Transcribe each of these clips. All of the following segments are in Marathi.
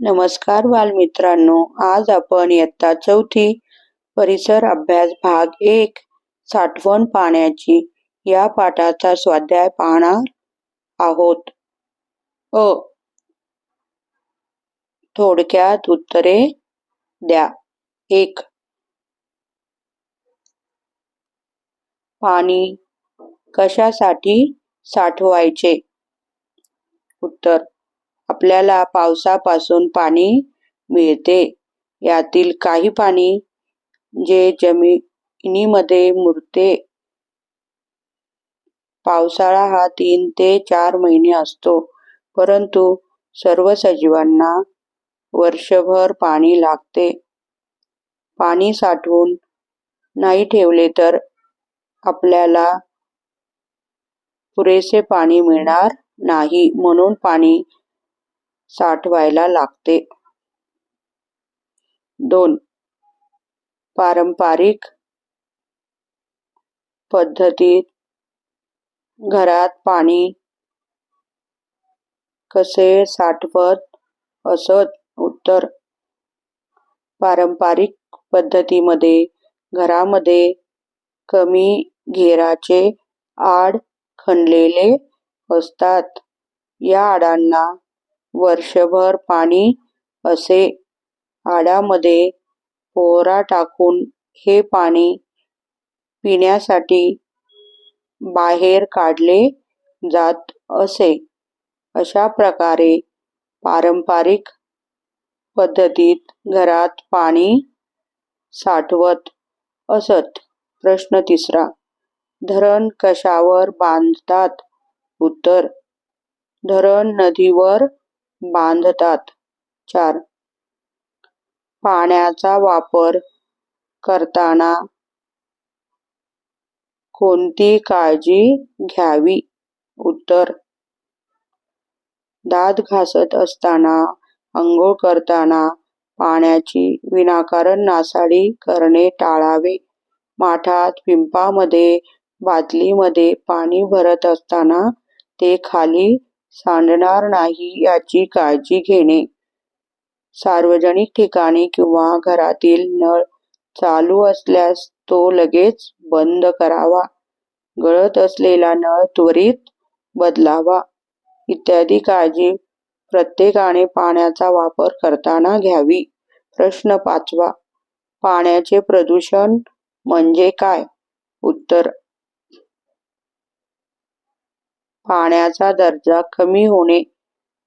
नमस्कार बालमित्रांनो आज आपण इयत्ता चौथी परिसर अभ्यास भाग एक साठवण पाण्याची या पाठाचा स्वाध्याय पाहणार आहोत. अ. थोडक्यात उत्तरे द्या. एक. पाणी कशासाठी साठवायचे? उत्तर. आपल्याला पावसापासून पाणी मिळते. यातील काही पाणी जे जमिनीमध्ये मुरते. पावसाळा हा तीन ते चार महिने असतो. परंतु सर्व सजीवांना वर्षभर पाणी लागते. पाणी साठवून नाही ठेवले तर आपल्याला पुरेसे पाणी मिळणार नाही. म्हणून पाणी साठवायला लागते. दोन. पारंपरिक पद्धतीत घरात पाणी कसे साठवत असत? उत्तर. पारंपरिक पद्धतीमध्ये घरामध्ये कमी घेराचे आड खणलेले असतात. या आडांना वर्षभर पाणी असे आडामध्ये पोहरा टाकून हे पाणी पिण्यासाठी बाहेर काढले जात असे. अशा प्रकारे पारंपरिक पद्धतीत घरात पाणी साठवत असत. प्रश्न तिसरा धरण कशावर बांधतात? उत्तर धरण नदीवर बांधतात. चार. पाण्याचा वापर करताना कोणती काळजी घ्यावी? उत्तर. दात घासत असताना अंघोळ करताना पाण्याची विनाकारण नासाडी करणे टाळावे. माठात पिंपामध्ये बादलीमध्ये पाणी भरत असताना ते खाली सांडणार नाही याची काळजी घेणे. सार्वजनिक ठिकाणी किंवा घरातील नळ चालू असल्यास तो लगेच बंद करावा. गळत असलेला नळ त्वरित बदलावा. इत्यादी काळजी प्रत्येकाने पाण्याचा वापर करताना घ्यावी. प्रश्न पाचवा पाण्याचे प्रदूषण म्हणजे काय? उत्तर पाण्याचा दर्जा कमी होणे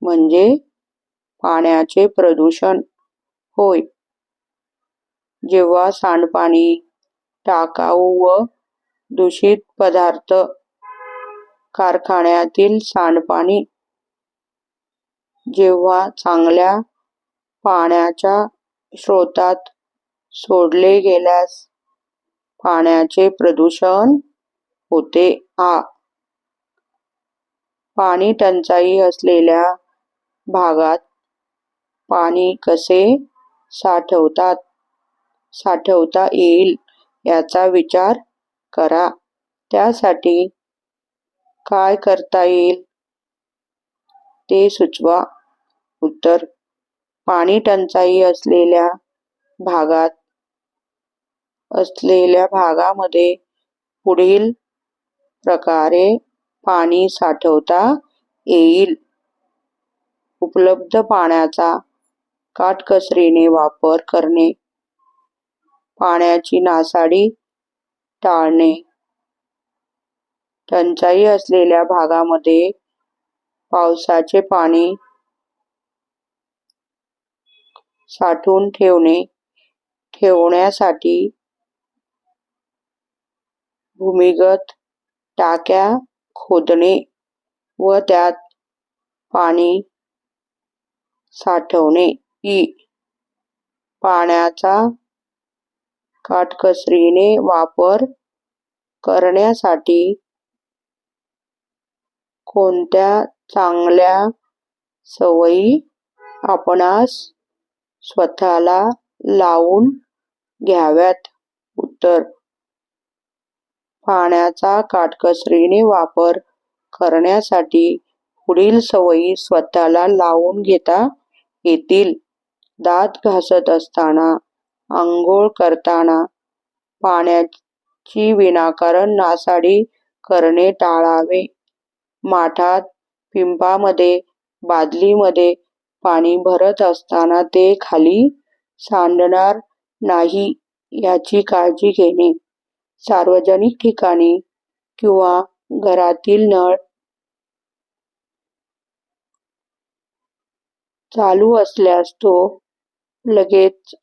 म्हणजे पाण्याचे प्रदूषण होय. जेव्हा सांडपाणी टाकाऊ व दूषित पदार्थ कारखान्यातील सांडपाणी जेव्हा चांगल्या पाण्याच्या स्रोतात सोडले गेल्यास पाण्याचे प्रदूषण होते. आ. पाणी टंचाई असलेल्या भागात पाणी कसे साठवतात साठवता येईल याचा विचार करा. त्यासाठी काय करता येईल? ते सुचवा. उत्तर पाणी टंचाई असलेल्या भागात असलेल्या भागामध्ये पुढील प्रकारे पाणी साठवता येईल. उपलब्ध पाण्याचा काटकसरीने वापर करणे. पाण्याची नासाडी टाळणे. टंचाई असलेल्या भागामध्ये पावसाचे पाणी साठवून ठेवणे. ठेवण्यासाठी भूमिगत टाक्या खोदणे व त्यात पाणी साठवणे. ही पाण्याचा काटकसरीने वापर करण्यासाठी कोणत्या चांगल्या सवयी आपणास स्वतःला लावून घ्याव्यात? उत्तर पाण्याचा काटकसरीने वापर करण्यासाठी पुढील सवयी स्वतःला लावून घेता येतील. दात घासत असताना, आंघोळ करताना पाण्याची विनाकारण नासाडी करणे टाळावे. माठात, पिंपामध्ये, बादलीमध्ये पाणी भरत असताना ते खाली सांडणार नाही याची काळजी घेणे. सार्वजनिक ठिकाणी किंवा घरातील नळ चालू असल्यास तो लगेच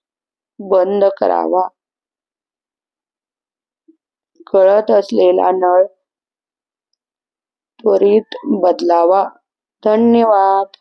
बंद करावा. गळत असलेला नळ त्वरित बदलावा. धन्यवाद.